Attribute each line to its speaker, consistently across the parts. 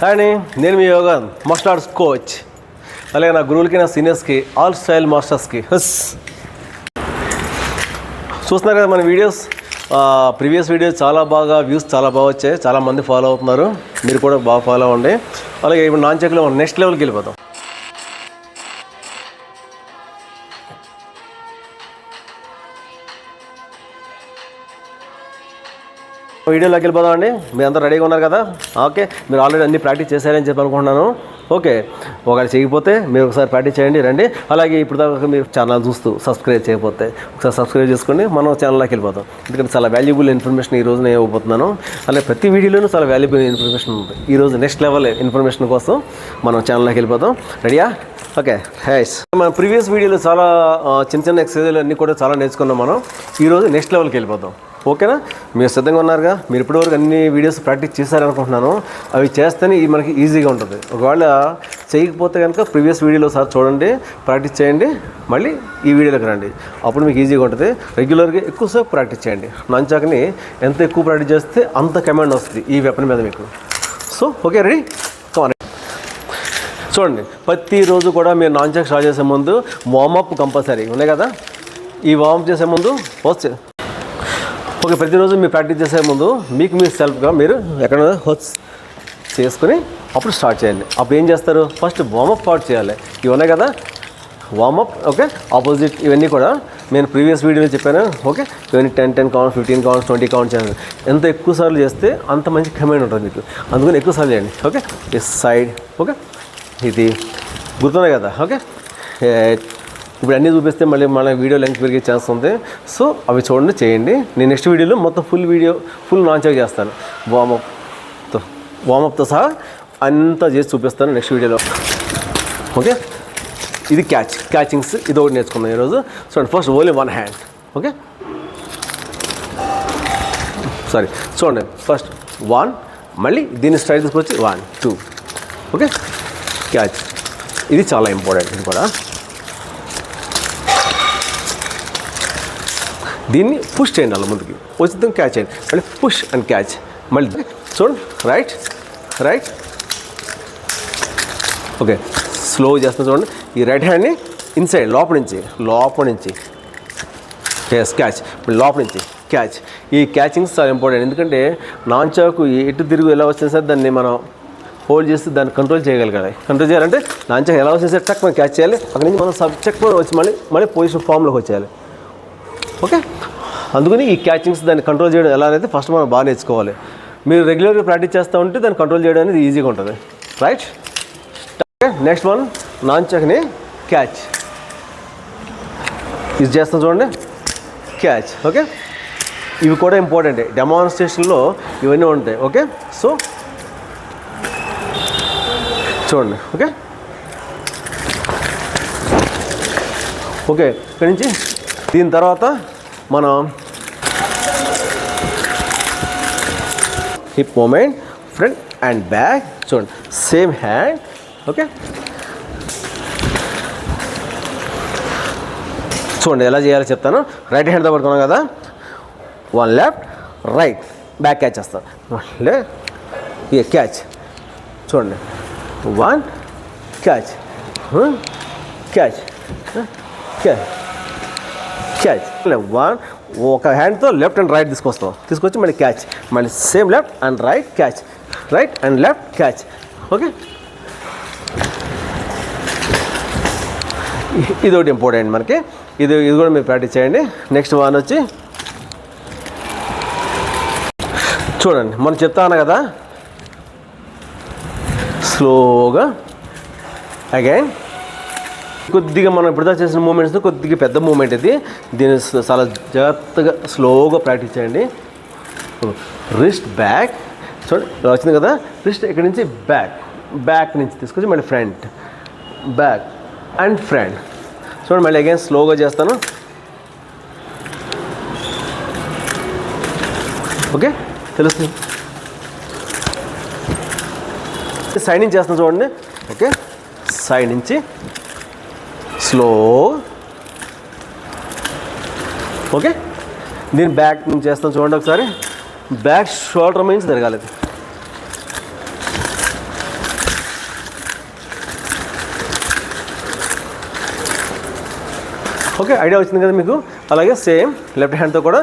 Speaker 1: కానీ నేను మీ యోగా మార్షల్ ఆర్ట్స్ కోచ్ అలాగే నా గురువులకి నా సీనియర్స్కి ఆల్ స్టైల్ మాస్టర్స్కి హస్ చూస్తున్నారు కదా మన వీడియోస్ ప్రీవియస్ వీడియోస్ చాలా బాగా వ్యూస్ చాలా బాగా వచ్చాయి. చాలా మంది ఫాలో అవుతున్నారు. మీరు కూడా బాగా ఫాలో అవ్వండి. అలాగే ఇప్పుడు నాన్ చెక్లో నెక్స్ట్ లెవెల్కి వెళ్ళిపోతాం వీడియోలోకి వెళ్ళిపోదాం అండి మీరు అందరూ రెడీగా ఉన్నారు కదా? ఓకే. మీరు ఆల్రెడీ అన్ని ప్రాక్టీస్ చేశారని చెప్పి అనుకుంటున్నాను. ఓకే. ఒకవేళ చేయకపోతే మీరు ఒకసారి ప్రాక్టీస్ చేయండి రండి. అలాగే ఇప్పుడు దాకా మీరు ఛానల్ చూస్తూ సబ్స్క్రైబ్ చేయకపోతే ఒకసారి సబ్స్క్రైబ్ చేసుకోండి మనం ఛానల్లోకి వెళ్ళిపోతాం ఎందుకంటే చాలా వాల్యుబుల్ ఇన్ఫర్మేషన్ ఈ రోజు నేను ఇవ్వబోతున్నాను. అలాగే ప్రతి వీడియోలోనూ చాలా వాల్యుబుల్ ఇన్ఫర్మేషన్ ఉంది. ఈరోజు నెక్స్ట్ లెవెల్ ఇన్ఫర్మేషన్ కోసం మనం ఛానల్లోకి వెళ్ళిపోతాం రెడీయా ఓకే. హైస్ మన ప్రీవియస్ వీడియోలో చాలా చిన్న చిన్న ఎక్సర్సైజ్లు అన్నీ కూడా చాలా నేర్చుకున్నాం మనం. ఈరోజు నెక్స్ట్ లెవెల్కి వెళ్ళిపోతాం ఓకేనా? మీరు సిద్ధంగా ఉన్నారుగా? మీరు ఇప్పటివరకు అన్ని వీడియోస్ ప్రాక్టీస్ చేశారనుకుంటున్నాను. అవి చేస్తేనే ఇది మనకి ఈజీగా ఉంటుంది. ఒకవేళ చేయకపోతే కనుక ప్రీవియస్ వీడియోలో సార్ చూడండి ప్రాక్టీస్ చేయండి మళ్ళీ ఈ వీడియోలోకి రండి. అప్పుడు మీకు ఈజీగా ఉంటుంది. రెగ్యులర్గా ఎక్కువసేపు ప్రాక్టీస్ చేయండి. నంచాకని ఎంత ఎక్కువ ప్రాక్టీస్ చేస్తే అంత కమాండ్ వస్తుంది ఈ వెపన్ మీద మీకు. సో ఓకే రెడీ చూడండి ప్రతిరోజు కూడా మీరు నాన్ చెక్ స్టార్ట్ చేసే ముందు వార్మప్ కంపల్సరీ ఉన్నాయి కదా? ఈ వార్మప్ చేసే ముందు వస్తే ఓకే ప్రతిరోజు మీరు ప్రాక్టీస్ చేసే ముందు మీకు మీరు సెల్ఫ్గా మీరు ఎక్కడ హోస్ చేసుకుని అప్పుడు స్టార్ట్ చేయండి. అప్పుడు ఏం చేస్తారు? ఫస్ట్ వార్మప్ స్టార్ట్ చేయాలి. ఇవి ఉన్నాయి కదా వార్మప్ ఓకే ఆపోజిట్ ఇవన్నీ కూడా నేను ప్రీవియస్ వీడియోలో చెప్పాను ఓకే ఇవన్నీ ten ten counts fifteen counts twenty counts చేయాలి. ఎంత ఎక్కువ సార్లు చేస్తే అంత మంచి కమెంట్ ఉంటుంది మీకు. అందుకని ఎక్కువ సార్లు చేయండి ఓకే ఈ సైడ్ ఓకే ఇది గుర్తున్నాయి కదా ఓకే ఇప్పుడు అన్నీ చూపిస్తే మళ్ళీ మన వీడియో లెంగ్త్ పెరిగే ఛాన్స్ ఉంది. సో అవి చూడండి చేయండి. నేను నెక్స్ట్ వీడియోలో మొత్తం ఫుల్ వీడియో ఫుల్ లాంచ్ చేస్తాను. వామప్తో వామప్తో సహా అంతా చేసి చూపిస్తాను నెక్స్ట్ వీడియోలో. ఓకే? ఇది క్యాచ్ క్యాచింగ్స్ ఇది ఒకటి నేర్చుకుందాం ఈరోజు. చూడండి first only one hand okay? Sorry చూడండి ఫస్ట్ వన్ మళ్ళీ దీన్ని స్ట్రైట్ తీసుకొచ్చి వన్ టూ ఓకే? క్యాచ్ ఇది చాలా ఇంపార్టెంట్ ఇది కూడా. దీన్ని పుష్ చేయండి అలా ముందుకి. ఉచితం క్యాచ్ చేయండి. మళ్ళీ పుష్ అండ్ క్యాచ్ మళ్ళీ చూడండి. రైట్ రైట్ ఓకే స్లో చేస్తున్నా చూడండి. ఈ రైట్ హ్యాండ్ని ఇన్సైడ్ లోపల నుంచి లోపల నుంచి. ఎస్ క్యాచ్ ఇప్పుడు లోపల నుంచి క్యాచ్ ఈ క్యాచింగ్స్ చాలా ఇంపార్టెంట్ ఎందుకంటే నాన్ చాకు ఎటు తిరుగు ఎలా వచ్చినా సరే దాన్ని మనం హోల్డ్ చేసి దాన్ని కంట్రోల్ చేయగలగాలి. కంట్రోల్ చేయాలంటే నాన్ చాకు ఎలా వచ్చినా సరే టక్ మనం క్యాచ్ చేయాలి. అక్కడి నుంచి మనం సబ్ చెక్ వచ్చి మళ్ళీ మళ్ళీ పొజిషన్ ఫామ్లోకి వచ్చేయాలి. ఓకే. అందుకని ఈ క్యాచింగ్స్ దాన్ని కంట్రోల్ చేయడం ఎలా అనేది ఫస్ట్ మనం బాగా నేర్చుకోవాలి. మీరు రెగ్యులర్గా ప్రాక్టీస్ చేస్తూ ఉంటే దాన్ని కంట్రోల్ చేయడం అనేది ఈజీగా ఉంటుంది. Right next one non catch ఇది చేస్తాం చూడండి. క్యాచ్ ఓకే ఇవి కూడా ఇంపార్టెంట్ డెమాన్స్ట్రేషన్లో ఇవన్నీ ఉంటాయి. ఓకే సో చూడండి. ఓకే ఓకే ఇక్కడి నుంచి దీని తర్వాత మనం hip movement front and back చూడండి సేమ్ హ్యాండ్ ఓకే చూడండి ఎలా చేయాలో చెప్తాను. రైట్ హ్యాండ్తో పడుకున్నాం కదా? One left right back catch చేస్తాను లే క్యాచ్ చూడండి one catch catch catch catch. One ఒక హ్యాండ్తో లెఫ్ట్ అండ్ రైట్ తీసుకొస్తాం. తీసుకొచ్చి మళ్ళీ క్యాచ్. మళ్ళీ same left and right catch. Right and left catch. Okay? ఇది ఒకటి ఇంపార్టెంట్ మనకి. ఇది ఇది కూడా మీరు ప్రాక్టీస్ చేయండి. నెక్స్ట్ వన్ వచ్చి చూడండి మనం చెప్తాను కదా? స్లోగా అగైన్. కొద్దిగా మనం ఇప్పుడు చేసిన మూమెంట్స్ కొద్దిగా పెద్ద మూమెంట్ ఇది. దీన్ని చాలా జాగ్రత్తగా స్లోగా ప్రాక్టీస్ చేయండి. రిస్ట్ బ్యాక్ చూడండి ఇలా వచ్చింది కదా. రిస్ట్ ఇక్కడి నుంచి బ్యాక్ బ్యాక్ నుంచి తీసుకొచ్చి మళ్ళీ ఫ్రంట్ బ్యాక్ అండ్ ఫ్రంట్ చూడండి మళ్ళీ అగైన్ స్లోగా చేస్తాను. ఓకే తెలుస్తుంది. సైడ్ నుంచి చేస్తాను చూడండి. ఓకే సైడ్ నుంచి స్లో ఓకే? దీని బ్యాక్ నుంచి చేస్తాను చూడండి ఒకసారి. బ్యాక్ షోల్డర్ మీన్స్ తిరగాలి ఓకే ఐడియా వచ్చింది కదా మీకు? అలాగే సేమ్ లెఫ్ట్ హ్యాండ్తో కూడా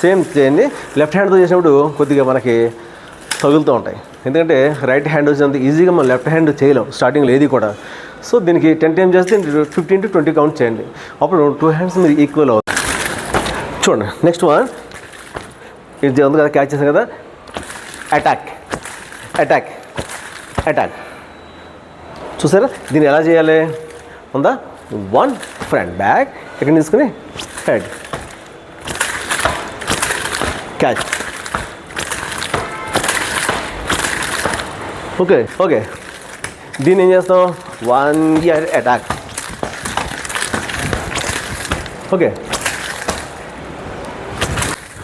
Speaker 1: సేమ్ చేయండి. లెఫ్ట్ హ్యాండ్తో చేసినప్పుడు కొద్దిగా మనకి తగులుతూ ఉంటాయి. ఎందుకంటే రైట్ హ్యాండ్ వచ్చినంత ఈజీగా మనం లెఫ్ట్ హ్యాండ్ చేయలేం. స్టార్టింగ్లో ఏది కూడా. సో దీనికి టెన్ టైం చేస్తే ఫిఫ్టీన్ టు ట్వంటీ కౌంట్ చేయండి. అప్పుడు టూ హ్యాండ్స్ మీరు ఈక్వల్ అవుతుంది చూడండి నెక్స్ట్ వన్ ఇది ఉంది కదా క్యాచ్ చేసాం కదా. అటాక్ అటాక్ అటాక్ చూసారా? దీన్ని ఎలా చేయాలి? ఉందా? వన్ ఫ్రంట్ బ్యాక్ ఇక్కడ తీసుకుని హెడ్ క్యాచ్ ఓకే ఓకే దీన్ని ఏం చేస్తాం? వన్ ఇయర్ అటాక్ ఓకే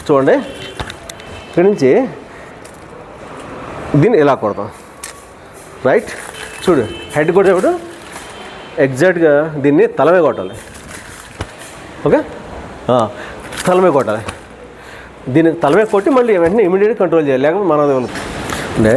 Speaker 1: చూడండి. ఇక్కడి నుంచి దీన్ని ఇలా కొడతాం? రైట్ చూడు. హెడ్ కొట్టేప్పుడు ఎగ్జాక్ట్గా దీన్ని తలమే కొట్టాలి. ఓకే తలమే కొట్టాలి. దీన్ని తలమే కొట్టి మళ్ళీ వెంటనే ఇమీడియట్గా కంట్రోల్ చేయాలి. లేకపోతే మనది అంటే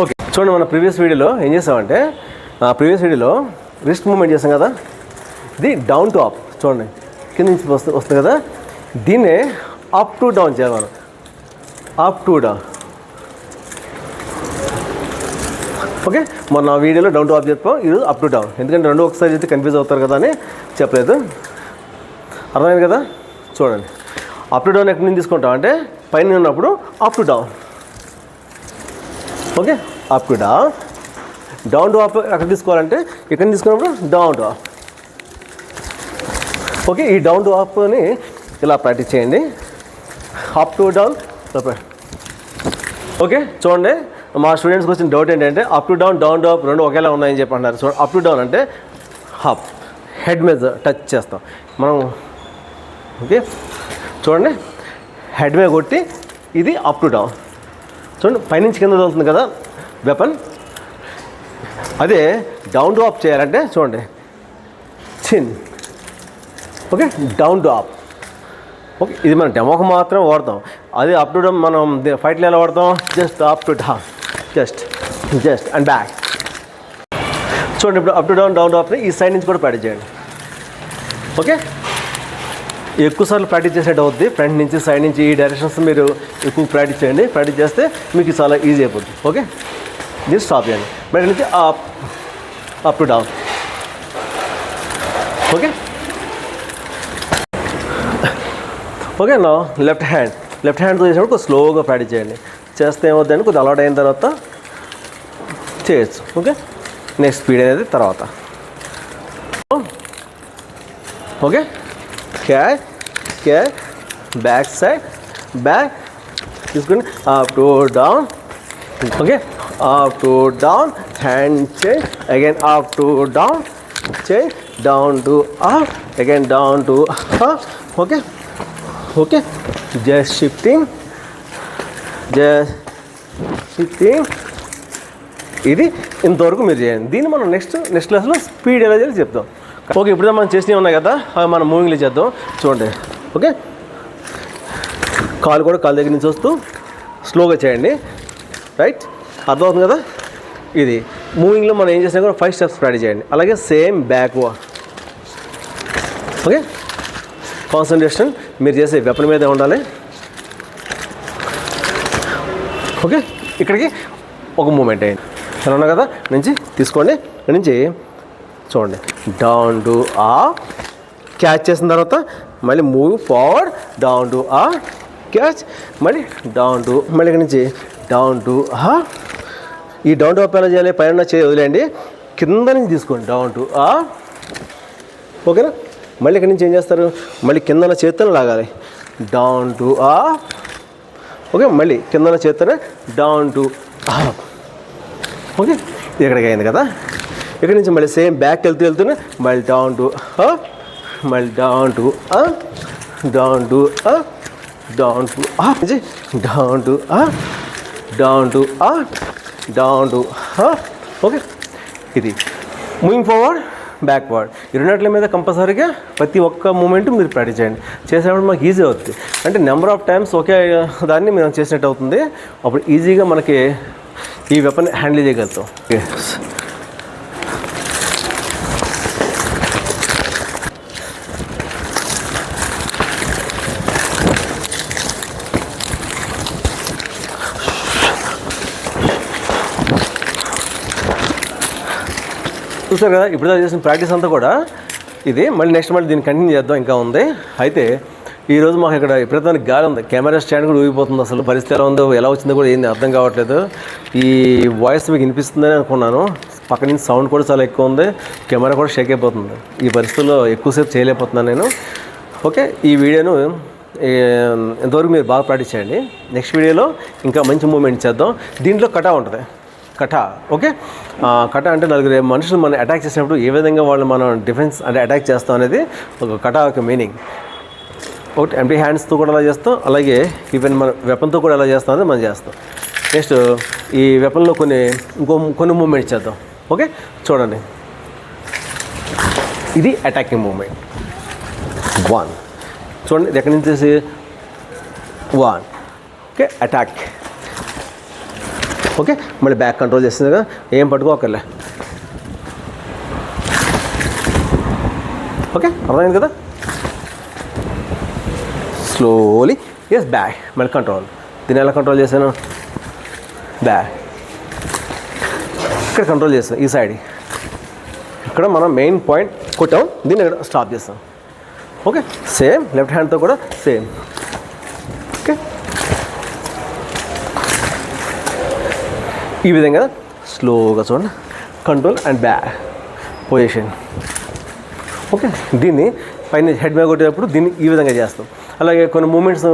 Speaker 1: ఓకే చూడండి మన ప్రీవియస్ వీడియోలో ఏం చేసామంటే ప్రీవియస్ వీడియోలో రిస్ట్ మూమెంట్ చేసాం కదా? ఇది డౌన్ టు అప్ చూడండి. కింద నుంచి వస్తుంది వస్తుంది కదా? దీన్నే అప్ టు డౌన్ చేయాలి మనం అప్ టు డౌన్ ఓకే? మొన్న వీడియోలో డౌన్ టు అప్ చెప్పాం ఇది అప్ టు డౌన్. ఎందుకంటే రెండు ఒకసారి అయితే కన్ఫ్యూజ్ అవుతారు కదా అని చెప్పలేదు. అర్థమైంది కదా? చూడండి. అప్ టు డౌన్ ఎక్కడి నుంచి తీసుకుంటాం అంటే పైన ఉన్నప్పుడు up to down. Okay? Up to డా. డౌన్ టు అప్ ఎక్కడ తీసుకోవాలంటే ఇక్కడ తీసుకున్నప్పుడు డౌన్ టు అప్ ఓకే ఈ డౌన్ టు అప్ని ఇలా ప్రాక్టీస్ చేయండి. అప్ టు డౌన్ ఓకే చూడండి. మా స్టూడెంట్స్కి వచ్చిన డౌట్ ఏంటంటే up to down down to up రెండు ఒకేలా ఉన్నాయని చెప్పి అంటారు సో అప్ టు డౌన్ అంటే హప్ హెడ్ మీద టచ్ చేస్తాం. మనం ఓకే చూడండి. హెడ్ మీద కొట్టి ఇది అప్ టు డౌన్. చూడండి పైనుంచి కింద తగులుతుంది కదా. వెపన్ అదే డౌన్ డ్రాప్ చేయాలంటే చూడండి. చిన్ ఓకే డౌన్ డ్రాప్ ఓకే ఇది మనం డెమోకి మాత్రం వాడతాం. అదే అప్ టు డౌన్ మనం ఫైట్లో ఎలా వాడతాం. Just up to down just just and back చూడండి ఇప్పుడు అప్ టు డౌన్ డౌన్ డ్రాప్ని ఈ సైడ్ నుంచి కూడా ప్రాక్టీస్ చేయండి. ఓకే ఎక్కువసార్లు ప్రాక్టీస్ చేసేట అవుద్ది. ఫ్రంట్ నుంచి సైడ్ నుంచి ఈ డైరెక్షన్స్ మీరు ఎక్కువ ప్రాక్టీస్ చేయండి. ప్రాక్టీస్ చేస్తే మీకు చాలా ఈజీ అయిపోద్ది. ఓకే దీన్ని స్టాప్ చేయండి మరి నుంచి up up to down okay okay నా లెఫ్ట్ హ్యాండ్ లెఫ్ట్ హ్యాండ్తో చేసినప్పుడు కొంచెం స్లోగా ప్రాక్టీస్ చేయండి చేస్తే ఏమవుతుందంటే కొద్దిగా అలవాటు అయిన తర్వాత చేయొచ్చు ఓకే నెక్స్ట్ స్పీడ్ అనేది తర్వాత okay catch catch back side back తీసుకుని up to down okay up to down hand chain again up to down chain down to up again down to up. Okay okay just shifting just shifting ఇది ఇంతవరకు మీరు చేయండి. దీన్ని మనం next next క్లాస్లో speed ఎలా చేయాలి చెప్తాం ఓకే ఇప్పుడు మనం చేసినవి ఉన్నాయి కదా? అవి మనం మూవింగ్లో చేద్దాం. చూడండి. ఓకే కాలు కూడా కాలు దగ్గర నుంచి వస్తూ స్లోగా చేయండి. రైట్ అర్థమవుతుంది కదా? ఇది. మూవింగ్లో మనం ఏం చేసినా కూడా ఫైవ్ స్టెప్స్ ప్రాక్టీస్ చేయండి. అలాగే సేమ్ బ్యాక్ ఓకే కాన్సన్ట్రేషన్ మీరు చేసే వెపన్ మీద ఉండాలి. ఓకే ఇక్కడికి ఒక మూమెంట్ అయింది ఎలా ఉన్నా కదా? నుంచి తీసుకోండి. ఇక్కడ నుంచి చూడండి. డౌన్ టు ఆ క్యాచ్ చేసిన తర్వాత మళ్ళీ మూవ్ ఫార్వర్డ్ డౌన్ టు ఆ క్యాచ్ మళ్ళీ డౌన్ టు మళ్ళీ ఇక్కడ నుంచి డౌన్ టు ఆ ఈ డౌన్ టు అప్ ఎలా చేయాలి? పైన చేయి వదిలేయండి. కింద నుంచి తీసుకోండి. డౌన్ టు ఆ. ఓకేనా? మళ్ళీ ఇక్కడ నుంచి ఏం చేస్తారు? మళ్ళీ కిందన చేతులను లాగాలి. డౌన్ టు ఆ. ఓకే? మళ్ళీ కిందన చేత్తనే డౌన్ టు ఆ. ఓకే? ఇక్కడికి అయింది కదా. ఇక్కడ నుంచి మళ్ళీ సేమ్ బ్యాక్ వెళ్తూ వెళ్తూనే మళ్ళీ డౌన్ టు మళ్ళీ down to down to down to down to down to up down to okay ఇది. మూవింగ్ ఫార్వర్డ్ బ్యాక్వర్డ్ ఈ రెండిట్ల మీద కంపల్సరీగా ప్రతి ఒక్క మూమెంట్ మీరు ప్రాక్టీస్ చేయండి. చేసేటప్పుడు మాకు ఈజీ అవుతుంది అంటే నెంబర్ ఆఫ్ టైమ్స్ ఒకే దాన్ని మేము చేసినట్టు అవుతుంది. అప్పుడు ఈజీగా మనకి ఈ వెపన్ హ్యాండిల్ చేయగలుగుతాం. చూసారు కదా ఇప్పుడు దాకా చేసిన ప్రాక్టీస్ అంతా కూడా ఇది. మళ్ళీ నెక్స్ట్ మళ్ళీ దీన్ని కంటిన్యూ చేద్దాం ఇంకా ఉంది. అయితే ఈరోజు మాకు ఇక్కడ విపరీతమైన గాలి ఉంది. కెమెరా స్టాండ్ కూడా ఊగిపోతుంది అసలు. పరిస్థితి ఎలా ఉందో ఎలా వచ్చిందో కూడా ఏంది అర్థం కావట్లేదు. ఈ వాయిస్ మీకు వినిపిస్తుందని అనుకున్నాను. పక్క నుంచి సౌండ్ కూడా చాలా ఎక్కువ ఉంది. కెమెరా కూడా షేక్ అయిపోతుంది. ఈ పరిస్థితుల్లో ఎక్కువసేపు చేయలేకపోతున్నాను నేను. ఓకే ఈ వీడియోను ఇంతవరకు మీరు బాగా ప్రాక్టీస్ చేయండి. నెక్స్ట్ వీడియోలో ఇంకా మంచి మూమెంట్ చేద్దాం. దీంట్లో కటా ఉంటుంది. కఠ ఓకే? కఠ అంటే నలుగురు మనుషులు మనం అటాక్ చేసినప్పుడు ఏ విధంగా వాళ్ళు మనం డిఫెన్స్ అంటే అటాక్ చేస్తాం అనేది ఒక కథ ఒక మీనింగ్ ఒకటి ఎంటీ హ్యాండ్స్తో కూడా అలా చేస్తాం అలాగే ఈవెన్ మన వెపన్తో కూడా ఎలా చేస్తాం అనేది మనం చేస్తాం. నెక్స్ట్ ఈ వెపన్లో కొన్ని ఇంకో కొన్ని మూమెంట్స్ చేద్దాం ఓకే? చూడండి. ఇది అటాకింగ్ మూమెంట్ వన్ చూడండి ఇది ఎక్కడి నుంచి వన్ ఓకే? Attack okay? మళ్ళీ బ్యాక్ కంట్రోల్ చేస్తుంది కదా? ఏం పట్టుకోకర్లే. ఓకే? అర్థమైంది కదా? స్లోలీ ఎస్ బ్యాక్ మళ్ళీ కంట్రోల్ దీన్ని ఎలా కంట్రోల్ చేశాను? బ్యాక్ ఇక్కడ కంట్రోల్ చేస్తాం ఈ సైడ్ ఇక్కడ మనం మెయిన్ పాయింట్ కొట్టాం దీన్ని ఇక్కడ స్టాప్ చేస్తాం. ఓకే? సేమ్ లెఫ్ట్ హ్యాండ్తో కూడా సేమ్ ఈ విధంగా స్లోగా చూడండి. Control and back position okay దీన్ని పైన హెడ్ మీద కొట్టేటప్పుడు దీన్ని ఈ విధంగా చేస్తాం. అలాగే కొన్ని మూమెంట్స్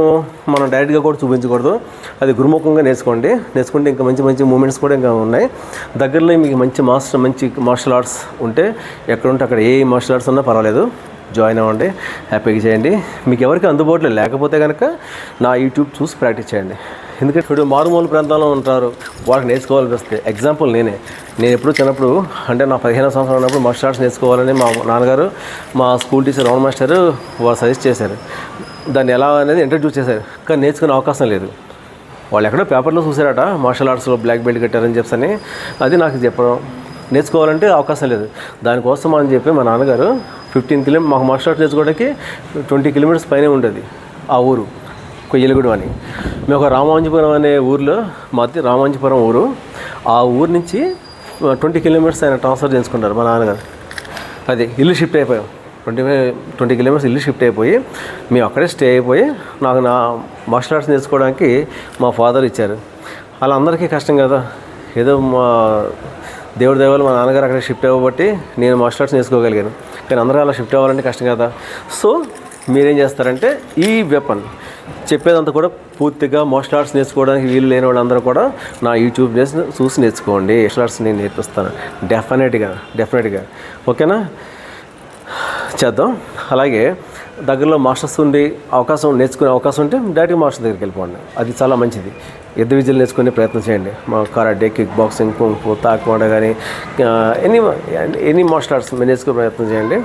Speaker 1: మనం డైరెక్ట్గా కూడా చూపించకూడదు. అది గురుముఖంగా నేర్చుకోండి. నేర్చుకుంటే ఇంకా మంచి మంచి మూమెంట్స్ కూడా ఇంకా ఉన్నాయి. దగ్గరలో మీకు మంచి మాస్టర్ మంచి మార్షల్ ఆర్ట్స్ ఉంటే ఎక్కడ ఉంటే అక్కడ ఏ మార్షల్ ఆర్ట్స్ ఉన్నా పర్వాలేదు. జాయిన్ అవ్వండి. హ్యాపీగా చేయండి. మీకు ఎవరికి అందుబాటులో లేకపోతే కనుక నా యూట్యూబ్ చూసి ప్రాక్టీస్ చేయండి. ఎందుకంటే ఇప్పుడు మారుమూల ప్రాంతాల్లో ఉంటారు వాళ్ళకి నేర్చుకోవాల్సి వస్తే. ఎగ్జాంపుల్ నేనే. నేను ఎప్పుడు చిన్నప్పుడు అంటే నా పదిహేను సంవత్సరాలు ఉన్నప్పుడు మార్షల్ ఆర్ట్స్ నేర్చుకోవాలని మా నాన్నగారు మా స్కూల్ టీచర్ రౌండ్ మాస్టర్ వాళ్ళు సజెస్ట్ చేశారు. దాన్ని ఎలా అనేది ఇంట్రడ్యూస్ చేశారు. కానీ నేర్చుకునే అవకాశం లేదు. వాళ్ళు ఎక్కడో పేపర్లో చూసారట మార్షల్ ఆర్ట్స్లో బ్లాక్ బెల్ట్ కట్టారని చెప్పని అది నాకు చెప్పడం నేర్చుకోవాలంటే అవకాశం లేదు. దానికోసం అని చెప్పి మా నాన్నగారు ఫిఫ్టీన్ కిలో మాకు మార్షల్ ఆర్ట్స్ నేర్చుకోవడానికి ట్వంటీ కిలోమీటర్స్ పైనే ఉండేది ఆ ఊరు. కొయ్యలగూడెం అని. మేము ఒక రామాంజపురం అనే ఊర్లో మాది రామాంజపురం ఊరు. ఆ ఊరు నుంచి ట్వంటీ కిలోమీటర్స్ ఆయన ట్రాన్స్ఫర్ చేసుకున్నారు మా నాన్నగారు. అది ఇల్లు షిఫ్ట్ అయిపోయాం. ట్వంటీ ఫైవ్ ట్వంటీ కిలోమీటర్స్ ఇల్లు షిఫ్ట్ అయిపోయి మేము అక్కడే స్టే అయిపోయి నాకు నా మార్షల్ ఆర్ట్స్ నేర్చుకోవడానికి మా ఫాదర్ ఇచ్చారు. వాళ్ళందరికీ కష్టం కదా. ఏదో మా దేవుడి దేవాలు మా నాన్నగారు అక్కడ షిఫ్ట్ అవ్వబట్టి నేను మార్షల్ ఆర్ట్స్ నేర్చుకోగలిగాను. కానీ అందరూ అలా షిఫ్ట్ అవ్వాలంటే కష్టం కదా. సో మీరేం చేస్తారంటే ఈ వెపన్ చెప్పేదంతా కూడా పూర్తిగా మార్షల్ ఆర్ట్స్ నేర్చుకోవడానికి వీలు లేని వాళ్ళందరూ కూడా నా యూట్యూబ్ చూసి నేర్చుకోండి. మార్షల్ ఆర్ట్స్ నేను నేర్పిస్తాను. డెఫినెట్గా డెఫినెట్గా ఓకేనా చేద్దాం. అలాగే దగ్గరలో మాస్టర్స్ ఉండి అవకాశం నేర్చుకునే అవకాశం ఉంటే డైరెక్ట్గా మాస్టర్ దగ్గరికి వెళ్ళిపోండి. అది చాలా మంచిది. ఎద్దు విద్యలు నేర్చుకునే ప్రయత్నం చేయండి. మా కరాటే కిక్ బాక్సింగ్ కుంపు తాక్వాడ కానీ ఎనీ ఎనీ మార్షల్ ఆర్ట్స్ నేర్చుకునే ప్రయత్నం చేయండి.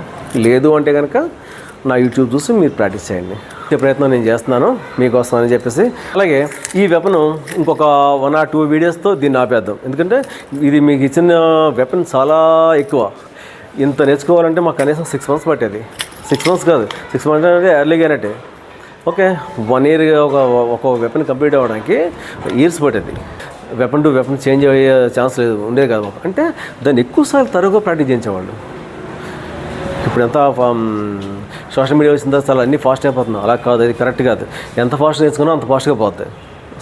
Speaker 1: లేదు అంటే కనుక నా యూట్యూబ్ చూసి మీరు ప్రాక్టీస్ చేయండి. ప్రయత్నం నేను చేస్తున్నాను మీకోసం అని చెప్పేసి. అలాగే ఈ వెపన్ ఇంకొక వన్ ఆర్ టూ వీడియోస్తో దీన్ని ఆపేద్దాం. ఎందుకంటే ఇది మీకు ఇచ్చిన వెపన్ చాలా ఎక్కువ. ఇంత నేర్చుకోవాలంటే మాకు కనీసం సిక్స్ మంత్స్ పట్టేది. సిక్స్ మంత్స్ కాదు. సిక్స్ మంత్స్ అంటే ఎర్లీగా ఓకే వన్ ఇయర్ ఒక ఒక వెపన్ కంప్లీట్ అవ్వడానికి ఇయర్స్ పట్టేది. వెపన్ టు వెపన్ చేంజ్ అయ్యే ఛాన్స్ లేదు ఉండేది కాదు మాకు. అంటే దాన్ని ఎక్కువసార్లు తరువుగా ప్రాక్టీస్ చేయించేవాళ్ళు. ఇప్పుడు ఎంత um, సోషల్ మీడియా వచ్చిన తర్వాత చాలా అన్నీ ఫాస్ట్ అయిపోతున్నాం అలా కాదు అది కరెక్ట్ కాదు. ఎంత ఫాస్ట్ నేర్చుకున్నా అంత ఫాస్ట్గా పోతాయి.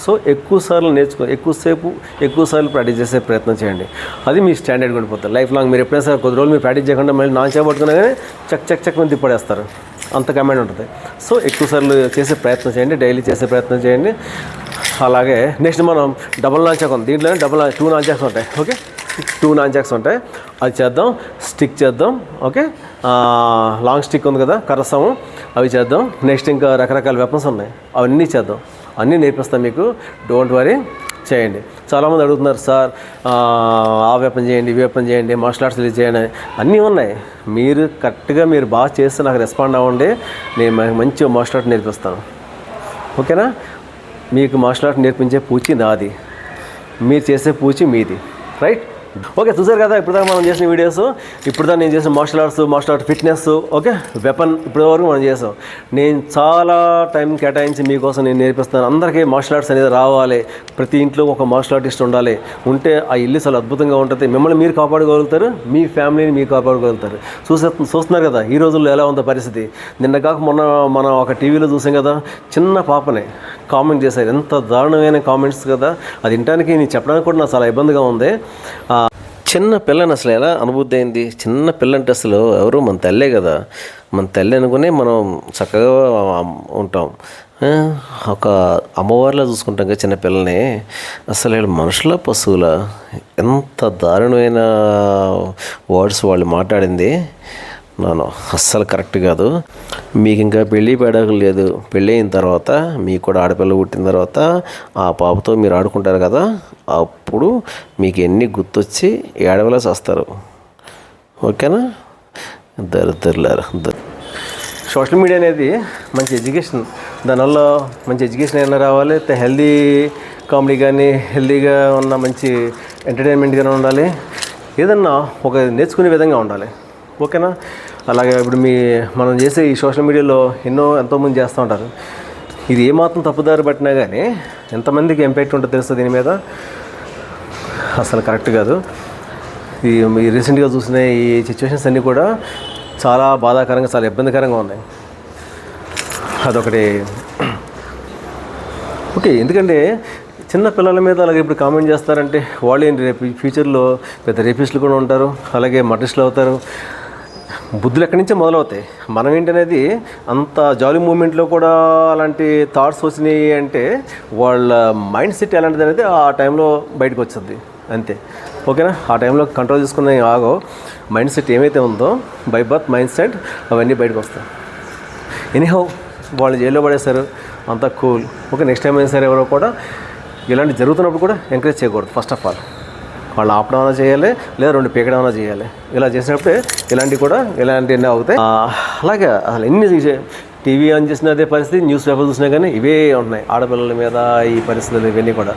Speaker 1: సో ఎక్కువ సార్లు నేర్చుకో ఎక్కువసేపు ఎక్కువ సార్లు ప్రాక్టీస్ చేసే ప్రయత్నం చేయండి. అది మీ స్టాండర్డ్ ఉండిపోతుంది లైఫ్ లాంగ్ మీరు ఎప్పుడైనా సరే కొద్ది రోజులు మీరు ప్రాక్టీస్ చేయకుండా మళ్ళీ నా చేపట్టుకున్నా కానీ చక్ చక్ చక్ మంది తిప్పడేస్తారు అంత కమాండ్ ఉంటుంది. సో ఎక్కువ సార్లు చేసే ప్రయత్నం చేయండి. డైలీ చేసే ప్రయత్నం చేయండి. అలాగే నెక్స్ట్ మనం డబుల్ నాంచాక్ ఉంది. దీంట్లోనే డబుల్ టూ నాంచాక్స్ ఉంటాయి. ఓకే? టూ నాంచాక్స్ ఉంటాయి. అది చేద్దాం. స్టిక్ చేద్దాం. ఓకే? లాంగ్ స్టిక్ ఉంది కదా కరసము అవి చేద్దాం. నెక్స్ట్ ఇంకా రకరకాల వెపన్స్ ఉన్నాయి. అవన్నీ చేద్దాం. అన్నీ నేర్పిస్తాం మీకు. డోంట్ వరీ చేయండి. చాలామంది అడుగుతున్నారు సార్ ఆ, వెపన్ చేయండి ఈ వెపన్ చేయండి మార్షల్ ఆర్ట్స్ చేయండి. అన్నీ ఉన్నాయి. మీరు కరెక్ట్గా మీరు బాగా చేస్తే నాకు రెస్పాండ్ అవ్వండి. నేను మంచి మార్షల్ ఆర్ట్ నేర్పిస్తాను. ఓకేనా? మీకు మార్షల్ ఆర్ట్ నేర్పించే పూచి నాది. మీరు చేసే పూచి మీది. రైట్ ఓకే చూసారు కదా ఇప్పుడు దాకా మనం చేసిన వీడియోస్. ఇప్పుడు దాకా నేను చేసిన martial arts martial art fitness okay? Weapon ఇప్పటి వరకు మనం చేసాం. నేను చాలా టైం కేటాయించి మీకోసం నేను నేర్పిస్తాను అందరికీ మార్షల్ ఆర్ట్స్ అనేది రావాలి. ప్రతి ఇంట్లో ఒక మార్షల్ ఆర్టిస్ట్ ఉండాలి. ఉంటే ఆ ఇల్లు చాలా అద్భుతంగా ఉంటుంది. మిమ్మల్ని మీరు కాపాడుకోగలుగుతారు. మీ ఫ్యామిలీని మీరు కాపాడుకోగలుగుతారు. చూసే చూస్తున్నారు కదా ఈ రోజుల్లో ఎలా ఉందో పరిస్థితి. నిన్న కాక మొన్న మనం ఒక టీవీలో చూసాం కదా చిన్న పాపనే కామెంట్ చేశారు. ఎంత దారుణమైన కామెంట్స్ కదా. అది వినడానికి నేను చెప్పడానికి కూడా నాకు చాలా ఇబ్బందిగా ఉంది. చిన్న పిల్లని అసలు ఎలా అనుభూతి అయింది చిన్న పిల్లంటే అసలు ఎవరు? మన తల్లే కదా. మన తల్లి అనుకునే మనం చక్కగా ఉంటాం. ఒక అమ్మవారిలా చూసుకుంటాం కదా చిన్న పిల్లని. అసలు వీళ్ళు మనుషుల పశువుల? ఎంత దారుణమైన వర్డ్స్ వాళ్ళు మాట్లాడింది. నాను అస్సలు కరెక్ట్ కాదు. మీకు ఇంకా పెళ్ళి పేడకలు లేదు. పెళ్ళి అయిన తర్వాత మీకు కూడా ఆడపిల్ల పుట్టిన తర్వాత ఆ పాపతో మీరు ఆడుకుంటారు కదా అప్పుడు మీకు ఎన్ని గుర్తొచ్చి ఏడవలేసి వస్తారు ఓకేనా? దరిద్రులారా సోషల్ మీడియా అనేది మంచి ఎడ్యుకేషన్. దానివల్ల మంచి ఎడ్యుకేషన్ అయినా రావాలి. హెల్దీ కామెడీ కానీ హెల్దీగా ఉన్న మంచి ఎంటర్టైన్మెంట్ కానీ ఉండాలి. ఏదన్నా ఒక నేర్చుకునే విధంగా ఉండాలి. ఓకేనా? అలాగే ఇప్పుడు మీ మనం చేసే ఈ సోషల్ మీడియాలో ఎన్నో ఎంతోమంది చేస్తూ ఉంటారు. ఇది ఏమాత్రం తప్పుదారి పట్టినా కానీ ఎంతమందికి ఇంపాక్ట్ ఉంటుందో తెలుస్తుంది దీని మీద? అసలు కరెక్ట్ కాదు. ఈ మీ రీసెంట్గా చూసిన ఈ సిచ్యువేషన్స్ అన్నీ కూడా చాలా బాధాకరంగా చాలా ఇబ్బందికరంగా ఉన్నాయి. అదొకటి. ఓకే ఎందుకంటే చిన్న పిల్లల మీద అలాగే ఇప్పుడు కామెంట్ చేస్తారంటే వాళ్ళు ఏంటి రేపు ఫ్యూచర్లో పెద్ద రేపిస్టులు కూడా ఉంటారు అలాగే మటిస్టులు అవుతారు. బుద్ధులు ఎక్కడి నుంచే మొదలవుతాయి? మనం ఏంటనేది అంత జాలీ మూమెంట్లో కూడా అలాంటి థాట్స్ వచ్చినాయి అంటే వాళ్ళ మైండ్ సెట్ ఎలాంటిది అనేది ఆ టైంలో బయటకు వచ్చింది. అంతే. ఓకేనా? ఆ టైంలో కంట్రోల్ చేసుకున్న ఆగో మైండ్ సెట్ ఏమైతే ఉందో బై బర్త్ మైండ్ సెట్ అవన్నీ బయటకు వస్తాయి. ఎనీహౌ వాళ్ళు జైల్లో పడేశారు. అంతా కూల్ ఓకే నెక్స్ట్ టైం అయినా సరే ఎవరో కూడా ఇలాంటి జరుగుతున్నప్పుడు కూడా ఎంకరేజ్ చేయకూడదు ఫస్ట్ ఆఫ్ ఆల్ వాళ్ళు ఆపడం అయినా చేయాలి లేదా రెండు పీకడం అయినా చేయాలి. ఇలా చేసినప్పుడే ఇలాంటివి కూడా ఇలాంటివన్నీ అవుతాయి. అలాగే అసలు ఎన్ని టీవీ ఆన్ చేసిన అదే పరిస్థితి న్యూస్ పేపర్ చూసినా కానీ ఇవే ఉన్నాయి ఆడపిల్లల మీద ఈ పరిస్థితులు ఇవన్నీ కూడా.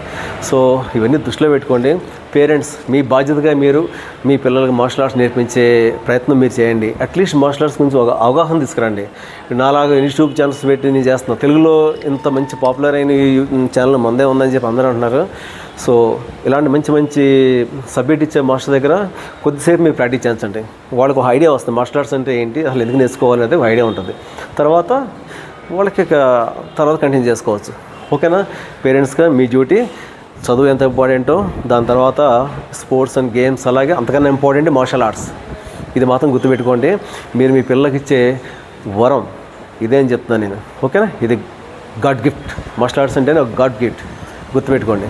Speaker 1: సో ఇవన్నీ దృష్టిలో పెట్టుకోండి. పేరెంట్స్ మీ బాధ్యతగా మీరు మీ పిల్లలకు మార్షల్ ఆర్ట్స్ నేర్పించే ప్రయత్నం మీరు చేయండి. అట్లీస్ట్ మార్షల్ ఆర్ట్స్ గురించి ఒక అవగాహన తీసుకురండి. నాలాగా యూట్యూబ్ ఛానల్స్ పెట్టి నేను చేస్తున్నాను తెలుగులో ఇంత మంచి పాపులర్ అయిన ఛానల్ మందే ఉందని చెప్పి అందరూ అంటున్నారు. సో ఇలాంటి మంచి మంచి సబ్జెక్ట్ ఇచ్చే మాస్టర్ దగ్గర కొద్దిసేపు మీరు ప్రాక్టీస్ చేయించండి. వాళ్ళకి ఒక ఐడియా వస్తుంది. మార్షల్ ఆర్ట్స్ అంటే ఏంటి? అసలు ఎందుకు నేర్చుకోవాలి అనేది ఒక ఐడియా ఉంటుంది. తర్వాత వాళ్ళకి తర్వాత కంటిన్యూ చేసుకోవచ్చు. ఓకేనా పేరెంట్స్గా మీ డ్యూటీ చదువు ఎంత ఇంపార్టెంటో దాని తర్వాత స్పోర్ట్స్ అండ్ గేమ్స్ అలాగే అంతకన్నా ఇంపార్టెంట్ మార్షల్ ఆర్ట్స్. ఇది మాత్రం గుర్తుపెట్టుకోండి. మీరు మీ పిల్లలకి ఇచ్చే వరం ఇదే అని చెప్తున్నాను నేను. ఓకేనా? ఇది గాడ్ గిఫ్ట్. మార్షల్ ఆర్ట్స్ అంటే ఒక గాడ్ గిఫ్ట్. గుర్తుపెట్టుకోండి.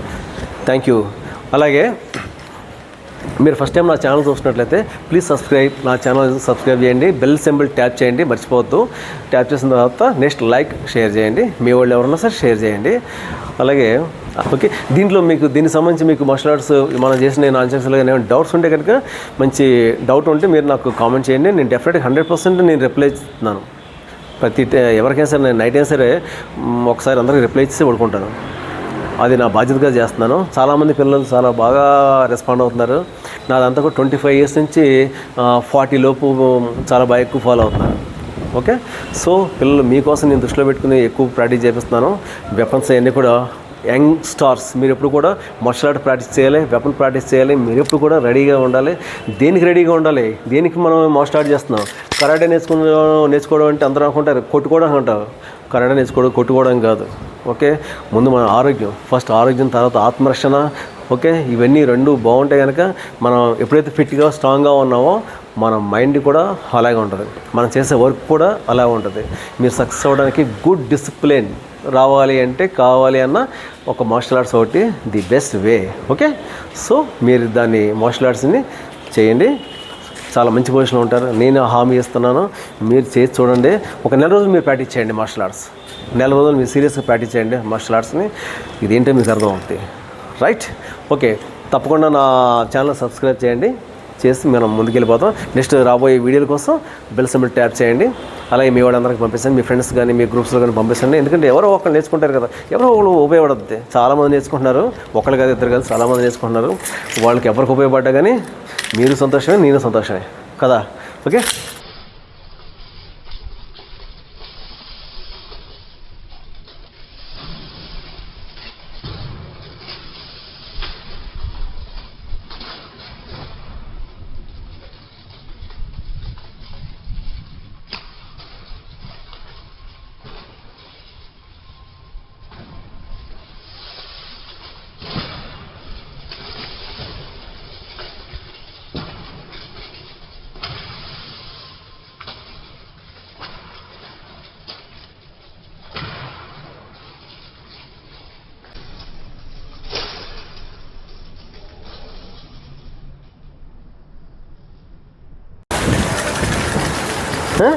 Speaker 1: Thank you. అలాగే మీరు ఫస్ట్ టైం నా ఛానల్ చూసినట్లయితే ప్లీజ్ సబ్స్క్రైబ్ నా ఛానల్ సబ్స్క్రైబ్ చేయండి. బెల్ సింబల్ ట్యాప్ చేయండి మర్చిపోవద్దు. ట్యాప్ చేసిన తర్వాత నెక్స్ట్ లైక్ షేర్ చేయండి. మీ వాళ్ళు ఎవరన్నా సరే షేర్ చేయండి. అలాగే ఓకే. దీంట్లో మీకు దీనికి సంబంధించి మీకు మార్షల్ ఆర్ట్స్ మనం చేసిన నేను ఆన్సర్స్లో ఏమైనా డౌట్స్ ఉంటే కనుక మంచి డౌట్ ఉంటే మీరు నాకు కామెంట్ చేయండి. నేను డెఫినెట్గా హండ్రెడ్ పర్సెంట్ నేను రిప్లై ఇస్తున్నాను. ప్రతి ఎవరికైనా సరే నేను నైట్ అయినా సరే ఒకసారి అందరికి రిప్లై ఇచ్చి పడుకుంటాను. అది నా బాధ్యతగా చేస్తున్నాను. చాలామంది పిల్లలు చాలా బాగా రెస్పాండ్ అవుతున్నారు. నాదంతా కూడా ట్వంటీ ఫైవ్ ఇయర్స్ నుంచి ఫార్టీ లోపు చాలా బాగా ఎక్కువ ఫాలో అవుతున్నారు ఓకే సో పిల్లలు మీకోసం నేను దృష్టిలో పెట్టుకుని ఎక్కువ ప్రాక్టీస్ చేపిస్తున్నాను. వెపన్స్ అవన్నీ కూడా యంగ్ స్టార్స్. మీరు ఎప్పుడు కూడా మార్షల్ ఆర్ట్ ప్రాక్టీస్ చేయాలి వెపన్ ప్రాక్టీస్ చేయాలి మీరు ఎప్పుడు కూడా రెడీగా ఉండాలి. దేనికి రెడీగా ఉండాలి? దేనికి మనం మార్షల్ ఆర్ట్ చేస్తున్నాం? కరాటే నేర్చుకున్న నేర్చుకోవడం అంటే అందరూ అనుకుంటారు కొట్టుకోవడం అంటారు. కరాటే నేర్చుకోవడం కొట్టుకోవడం కాదు. ఓకే? ముందు మన ఆరోగ్యం. ఫస్ట్ ఆరోగ్యం తర్వాత ఆత్మరక్షణ. ఓకే? ఇవన్నీ రెండు బాగుంటాయి కనుక మనం ఎప్పుడైతే ఫిట్గా స్ట్రాంగ్గా ఉన్నామో మన మైండ్ కూడా అలాగే ఉంటుంది. మనం చేసే వర్క్ కూడా అలా ఉంటుంది. మీరు సక్సెస్ అవ్వడానికి గుడ్ డిసిప్లిన్. రావాలి అంటే కావాలి అన్న ఒక మార్షల్ ఆర్ట్స్ ఒకటి the best way okay so మీరు దాన్ని మార్షల్ ఆర్ట్స్ని చేయండి. చాలా మంచి పొజిషన్లో ఉంటారు. నేను హామీ ఇస్తున్నాను. మీరు చేసి చూడండి. ఒక నెల రోజులు మీరు ప్రాక్టీస్ చేయండి మార్షల్ ఆర్ట్స్ నెల రోజులు మీరు సీరియస్గా ప్రాక్టీస్ చేయండి మార్షల్ ఆర్ట్స్ని ఇదేంటో మీకు అర్థం అవుతుంది రైట్ ఓకే తప్పకుండా నా ఛానల్ సబ్స్క్రైబ్ చేయండి. చేసి మనం ముందుకెళ్ళిపోతాం. నెక్స్ట్ రాబోయే వీడియోల కోసం బెల్ సింబల్ ట్యాప్ చేయండి. అలాగే మీ వాళ్ళందరికీ పంపిస్తాను. మీ ఫ్రెండ్స్ కానీ మీ గ్రూప్స్లో కానీ పంపిస్తాను. ఎందుకంటే ఎవరో ఒకరు నేర్చుకుంటారు కదా. ఎవరో ఒకరు ఉపయోగపడుతుంది చాలామంది నేర్చుకుంటున్నారు. ఒకళ్ళు కాదు ఇద్దరు కాదు చాలామంది నేర్చుకుంటున్నారు. వాళ్ళకి ఎవరికి ఉపయోగపడ్డా కానీ మీరు సంతోషమే నేను సంతోషమే. కదా? ఓకే? ఆ?